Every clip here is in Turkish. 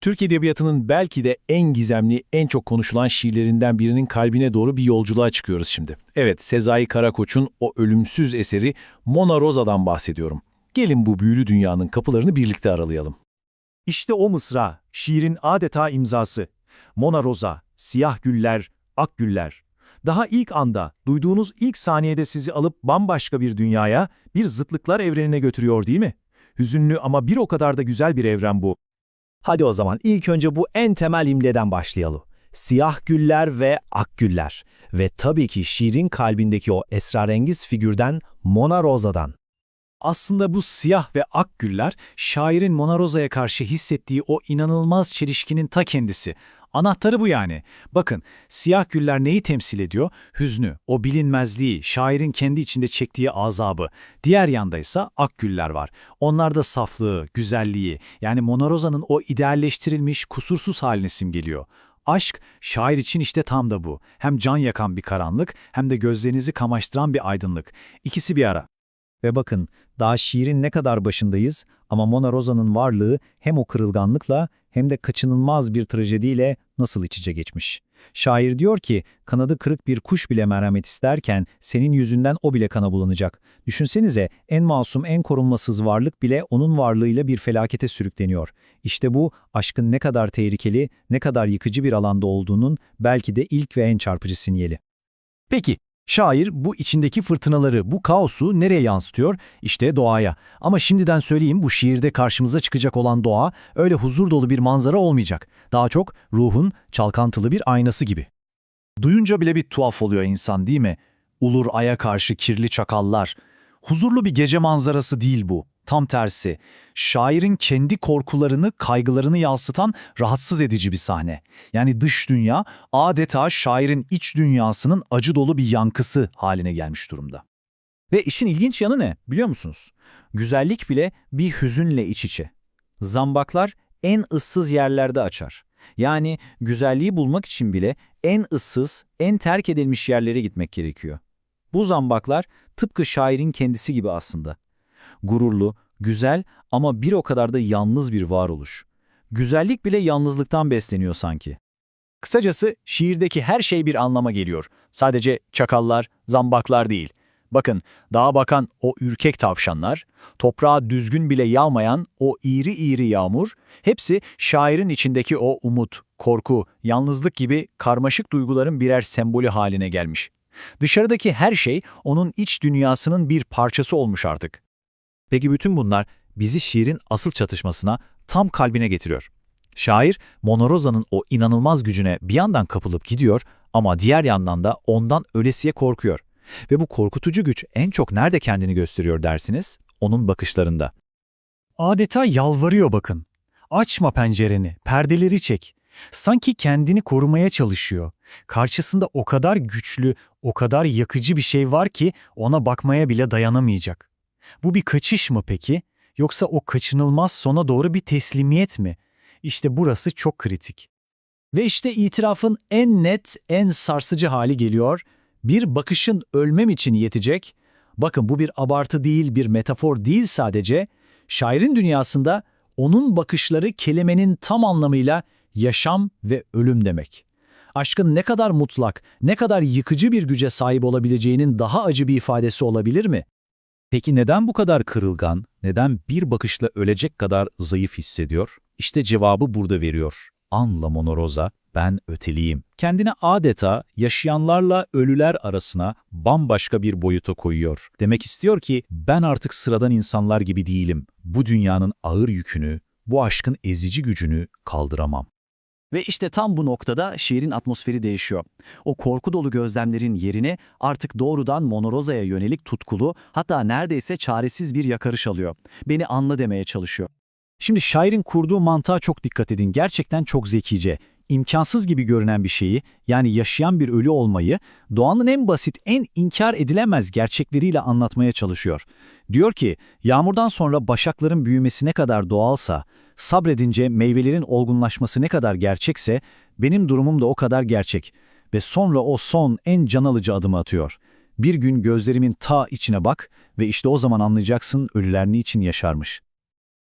Türk Edebiyatı'nın belki de en gizemli, en çok konuşulan şiirlerinden birinin kalbine doğru bir yolculuğa çıkıyoruz şimdi. Evet, Sezai Karakoç'un o ölümsüz eseri Mona Rosa'dan bahsediyorum. Gelin bu büyülü dünyanın kapılarını birlikte aralayalım. İşte o mısra, şiirin adeta imzası. Mona Rosa, siyah güller, ak güller. Daha ilk anda, duyduğunuz ilk saniyede sizi alıp bambaşka bir dünyaya, bir zıtlıklar evrenine götürüyor değil mi? Hüzünlü ama bir o kadar da güzel bir evren bu. Hadi o zaman ilk önce bu en temel imleden başlayalım. Siyah güller ve ak güller. Ve tabii ki şiirin kalbindeki o esrarengiz figürden Mona Rosa'dan. Aslında bu siyah ve ak güller, şairin Mona Rosa'ya karşı hissettiği o inanılmaz çelişkinin ta kendisi. Anahtarı bu yani. Bakın, siyah güller neyi temsil ediyor? Hüznü, o bilinmezliği, şairin kendi içinde çektiği azabı. Diğer yanda ise ak güller var. Onlarda saflığı, güzelliği, yani Mona Rosa'nın o idealleştirilmiş, kusursuz halini simgeliyor. Aşk, şair için işte tam da bu. Hem can yakan bir karanlık, hem de gözlerinizi kamaştıran bir aydınlık. İkisi bir ara. Ve bakın, daha şiirin ne kadar başındayız ama Mona Rosa'nın varlığı hem o kırılganlıkla hem de kaçınılmaz bir trajediyle nasıl iç içe geçmiş. Şair diyor ki, kanadı kırık bir kuş bile merhamet isterken senin yüzünden o bile kana bulanacak. Düşünsenize en masum, en korunmasız varlık bile onun varlığıyla bir felakete sürükleniyor. İşte bu, aşkın ne kadar tehlikeli, ne kadar yıkıcı bir alanda olduğunun belki de ilk ve en çarpıcı sinyali. Peki, şair bu içindeki fırtınaları, bu kaosu nereye yansıtıyor? İşte doğaya. Ama şimdiden söyleyeyim bu şiirde karşımıza çıkacak olan doğa öyle huzur dolu bir manzara olmayacak. Daha çok ruhun çalkantılı bir aynası gibi. Duyunca bile bir tuhaf oluyor insan değil mi? Ulur aya karşı kirli çakallar. Huzurlu bir gece manzarası değil bu. Tam tersi. Şairin kendi korkularını, kaygılarını yansıtan rahatsız edici bir sahne. Yani dış dünya adeta şairin iç dünyasının acı dolu bir yankısı haline gelmiş durumda. Ve işin ilginç yanı ne biliyor musunuz? Güzellik bile bir hüzünle iç içe. Zambaklar en ıssız yerlerde açar. Yani güzelliği bulmak için bile en ıssız, en terk edilmiş yerlere gitmek gerekiyor. Bu zambaklar tıpkı şairin kendisi gibi aslında. Gururlu, güzel ama bir o kadar da yalnız bir varoluş. Güzellik bile yalnızlıktan besleniyor sanki. Kısacası şiirdeki her şey bir anlama geliyor. Sadece çakallar, zambaklar değil. Bakın, dağa bakan o ürkek tavşanlar, toprağa düzgün bile yağmayan o iğri iğri yağmur, hepsi şairin içindeki o umut, korku, yalnızlık gibi karmaşık duyguların birer sembolü haline gelmiş. Dışarıdaki her şey onun iç dünyasının bir parçası olmuş artık. Peki bütün bunlar bizi şiirin asıl çatışmasına tam kalbine getiriyor. Şair, Mona Rosa'nın o inanılmaz gücüne bir yandan kapılıp gidiyor ama diğer yandan da ondan ölesiye korkuyor. Ve bu korkutucu güç en çok nerede kendini gösteriyor dersiniz? Onun bakışlarında. Adeta yalvarıyor bakın. Açma pencereni, perdeleri çek. Sanki kendini korumaya çalışıyor. Karşısında o kadar güçlü, o kadar yakıcı bir şey var ki ona bakmaya bile dayanamayacak. Bu bir kaçış mı peki? Yoksa o kaçınılmaz sona doğru bir teslimiyet mi? İşte burası çok kritik. Ve işte itirafın en net, en sarsıcı hali geliyor. Bir bakışın ölmem için yetecek. Bakın bu bir abartı değil, bir metafor değil sadece. Şairin dünyasında onun bakışları kelimenin tam anlamıyla yaşam ve ölüm demek. Aşkın ne kadar mutlak, ne kadar yıkıcı bir güce sahip olabileceğinin daha acı bir ifadesi olabilir mi? Peki neden bu kadar kırılgan, neden bir bakışla ölecek kadar zayıf hissediyor? İşte cevabı burada veriyor. Anla Monoroza, ben öteliyim. Kendini adeta yaşayanlarla ölüler arasına bambaşka bir boyuta koyuyor. Demek istiyor ki ben artık sıradan insanlar gibi değilim. Bu dünyanın ağır yükünü, bu aşkın ezici gücünü kaldıramam. Ve işte tam bu noktada şiirin atmosferi değişiyor. O korku dolu gözlemlerin yerine artık doğrudan Monoroza'ya yönelik tutkulu, hatta neredeyse çaresiz bir yakarış alıyor. Beni anla demeye çalışıyor. Şimdi şairin kurduğu mantığa çok dikkat edin. Gerçekten çok zekice. İmkansız gibi görünen bir şeyi, yani yaşayan bir ölü olmayı, doğanın en basit, en inkar edilemez gerçekleriyle anlatmaya çalışıyor. Diyor ki, yağmurdan sonra başakların büyümesi ne kadar doğalsa, sabredince meyvelerin olgunlaşması ne kadar gerçekse, benim durumum da o kadar gerçek. Ve sonra o son, en can alıcı adımı atıyor. Bir gün gözlerimin ta içine bak ve işte o zaman anlayacaksın ölüler niçin yaşarmış.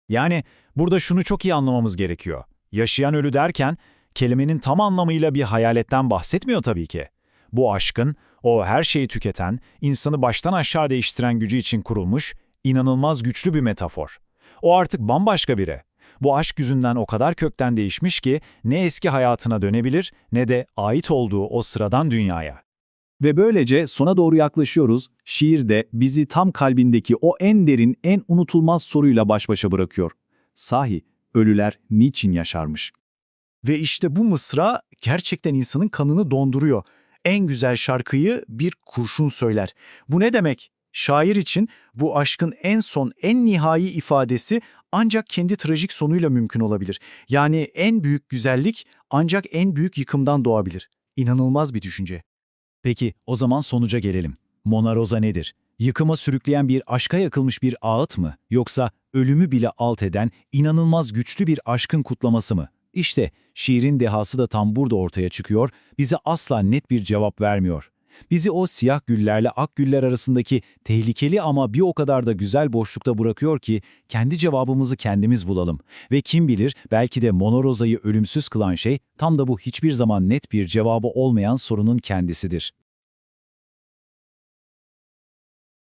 Yani burada şunu çok iyi anlamamız gerekiyor. Yaşayan ölü derken kelimenin tam anlamıyla bir hayaletten bahsetmiyor tabii ki. Bu aşkın, o her şeyi tüketen, insanı baştan aşağı değiştiren gücü için kurulmuş, inanılmaz güçlü bir metafor. O artık bambaşka biri. Bu aşk yüzünden o kadar kökten değişmiş ki ne eski hayatına dönebilir ne de ait olduğu o sıradan dünyaya. Ve böylece sona doğru yaklaşıyoruz. Şiir de bizi tam kalbindeki o en derin, en unutulmaz soruyla baş başa bırakıyor. Sahi, ölüler niçin yaşarmış? Ve işte bu mısra gerçekten insanın kanını donduruyor. En güzel şarkıyı bir kurşun söyler. Bu ne demek? Şair için bu aşkın en son, en nihai ifadesi ancak kendi trajik sonuyla mümkün olabilir. Yani en büyük güzellik ancak en büyük yıkımdan doğabilir. İnanılmaz bir düşünce. Peki o zaman sonuca gelelim. Mona nedir? Yıkıma sürükleyen bir aşka yakılmış bir ağıt mı? Yoksa ölümü bile alt eden inanılmaz güçlü bir aşkın kutlaması mı? İşte şiirin dehası da tam burada ortaya çıkıyor, bize asla net bir cevap vermiyor. Bizi o siyah güllerle ak güller arasındaki tehlikeli ama bir o kadar da güzel boşlukta bırakıyor ki kendi cevabımızı kendimiz bulalım. Ve kim bilir belki de Mona Rosa'yı ölümsüz kılan şey tam da bu hiçbir zaman net bir cevabı olmayan sorunun kendisidir.